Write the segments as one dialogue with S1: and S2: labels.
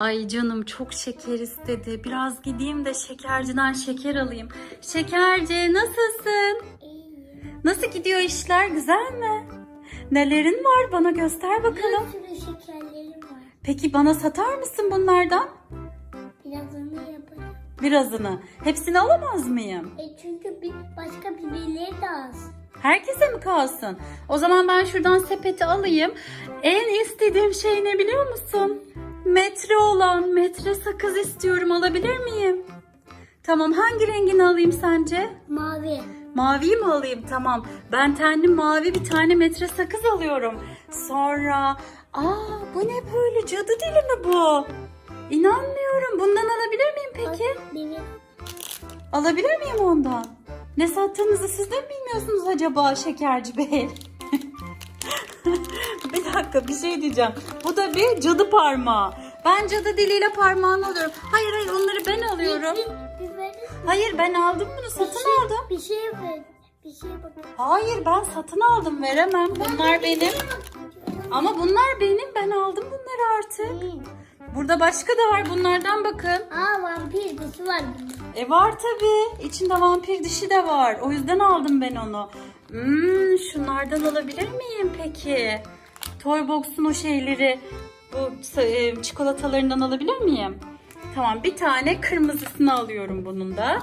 S1: Ay canım çok şeker istedi. Biraz gideyim de şekerciden şeker alayım. Şekerci nasılsın?
S2: İyi.
S1: Nasıl gidiyor işler? Güzel mi? Nelerin var? Bana göster bakalım.
S2: Bir sürü şekerlerim var.
S1: Peki bana satar mısın bunlardan?
S2: Birazını yaparım.
S1: Birazını. Hepsini alamaz mıyım?
S2: E çünkü bir başka birileri de az.
S1: Herkese mi kalsın? O zaman ben şuradan sepeti alayım. En istediğim şey ne biliyor musun? Metre olan metre sakız istiyorum. Alabilir miyim? Tamam hangi rengini alayım sence?
S2: Mavi.
S1: Maviyi mi alayım? Tamam. Ben tenli mavi bir tane metre sakız alıyorum. Sonra... Aa bu ne böyle? Cadı dili mi bu? İnanmıyorum. Bundan alabilir miyim peki? Alabilir miyim ondan? Ne sattığınızı siz de mi bilmiyorsunuz acaba Şekerci Bey? Dakika bir şey diyeceğim. Bu da bir cadı parmağı. Ben cadı diliyle parmağını alıyorum. Hayır hayır onları ben alıyorum. Hayır ben aldım bunu satın aldım.
S2: Bir şey ver. Bir şey bak.
S1: Hayır ben satın aldım veremem. Bunlar benim. Ama bunlar benim. Ben aldım bunları artık. Burada başka da var. Bunlardan bakın.
S2: Aa vampir dişi var.
S1: E var tabi. İçinde vampir dişi de var. O yüzden aldım ben onu. Hmm, şunlardan alabilir miyim peki? Toybox'un o şeyleri, bu e, çikolatalarından alabilir miyim? Tamam bir tane kırmızısını alıyorum bunun da.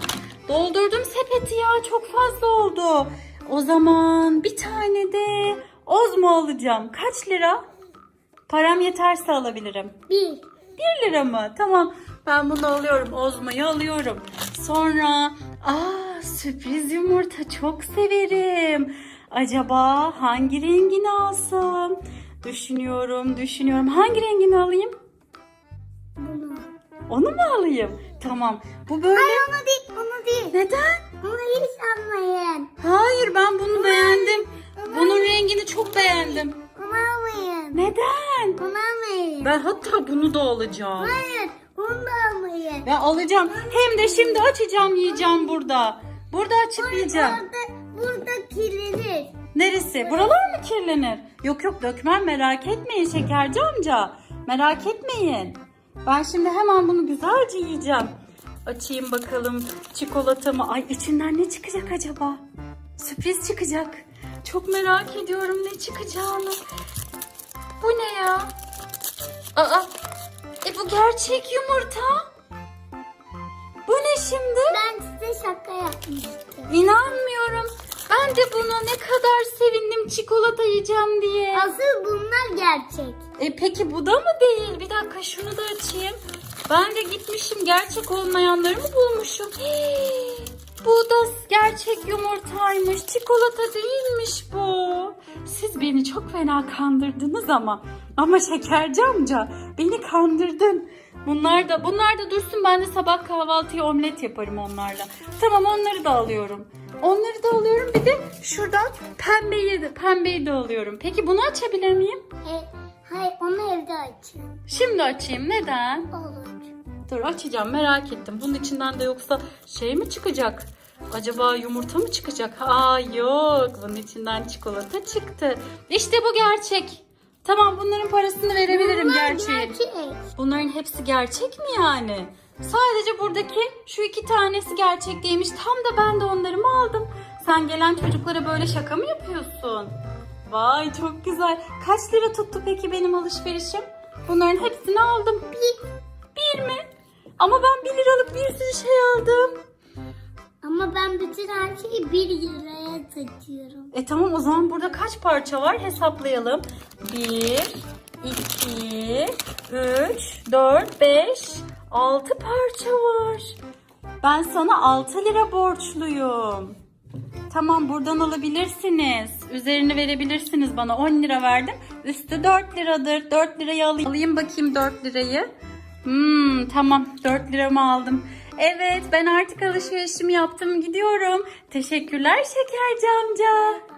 S1: Doldurdum sepeti ya çok fazla oldu. O zaman bir tane de Ozmo alacağım. Kaç lira? Param yeterse alabilirim.
S2: Bir.
S1: 1 lira mı? Tamam. Ben bunu alıyorum. Ozma'yı alıyorum. Sonra aa sürpriz yumurta çok severim. Acaba hangi rengini alsam? Düşünüyorum, düşünüyorum. Hangi rengini alayım?
S2: Bunu.
S1: Onu mu alayım? Tamam. Bu böyle.
S2: Hayır onu değil. Onu değil.
S1: Neden?
S2: Onu hiç almayın.
S1: Hayır ben bunu beğendim. Bunun rengini çok beğendim.
S2: Onu almayın.
S1: Neden?
S2: Onu almayın.
S1: Ben hatta bunu da alacağım.
S2: Hayır. Onu da almayın.
S1: Ben alacağım. Hem de şimdi açacağım yiyeceğim burada. Burada açıp yiyeceğim.
S2: Burada, burada kirlenir.
S1: Neresi? Buralar mı kirlenir? Yok yok dökmem merak etmeyin şekerci amca. Merak etmeyin. Ben şimdi hemen bunu güzelce yiyeceğim. Açayım bakalım çikolatamı. Ay içinden ne çıkacak acaba? Sürpriz çıkacak. Çok merak ediyorum ne çıkacağını. Bu ne ya? Aa, e bu gerçek yumurta. Ne şimdi?
S2: Ben size şaka yapmıştım.
S1: İnanmıyorum. Ben de buna ne kadar sevindim çikolata yiyeceğim diye.
S2: Asıl bunlar gerçek.
S1: E peki bu da mı değil? Bir dakika şunu da açayım. Ben de gitmişim gerçek olmayanları mı bulmuşum? Hii, bu da gerçek yumurtaymış. Çikolata değilmiş bu. Siz beni çok fena kandırdınız ama. Ama şekerci amca beni kandırdın. Bunlar da bunlar da dursun ben de sabah kahvaltıya omlet yaparım onlarla. Tamam onları da alıyorum. Onları da alıyorum. Bir de şuradan pembeyi de, pembeyi de alıyorum. Peki bunu açabilir miyim?
S2: E, hayır onu evde açın.
S1: Şimdi açayım. Neden?
S2: Olur.
S1: Dur açacağım merak ettim. Bunun içinden de yoksa şey mi çıkacak? Acaba yumurta mı çıkacak? Aa yok. Bunun içinden çikolata çıktı. İşte bu gerçek. Tamam bunların parasını verebilirim
S2: Bunlar
S1: gerçeği.
S2: gerçek.
S1: Bunların hepsi gerçek mi yani? Sadece buradaki şu iki tanesi gerçek değilmiş. Tam da ben de onları mı aldım? Sen gelen çocuklara böyle şaka mı yapıyorsun? Vay çok güzel. Kaç lira tuttu peki benim alışverişim? Bunların hepsini aldım. Bir. Bir mi? Ama ben bir liralık bir sürü şey aldım.
S2: Ama ben bütün her şeyi bir liraya satıyorum.
S1: E tamam o zaman burada kaç parça var hesaplayalım. 1, 2, 3, 4, 5, 6 parça var. Ben sana 6 lira borçluyum. Tamam buradan alabilirsiniz. Üzerini verebilirsiniz bana. 10 lira verdim. Üstü 4 liradır. 4 lirayı alayım. Alayım bakayım 4 lirayı. Hmm, tamam 4 liramı aldım. Evet ben artık alışverişimi yaptım gidiyorum. Teşekkürler şekerci amca.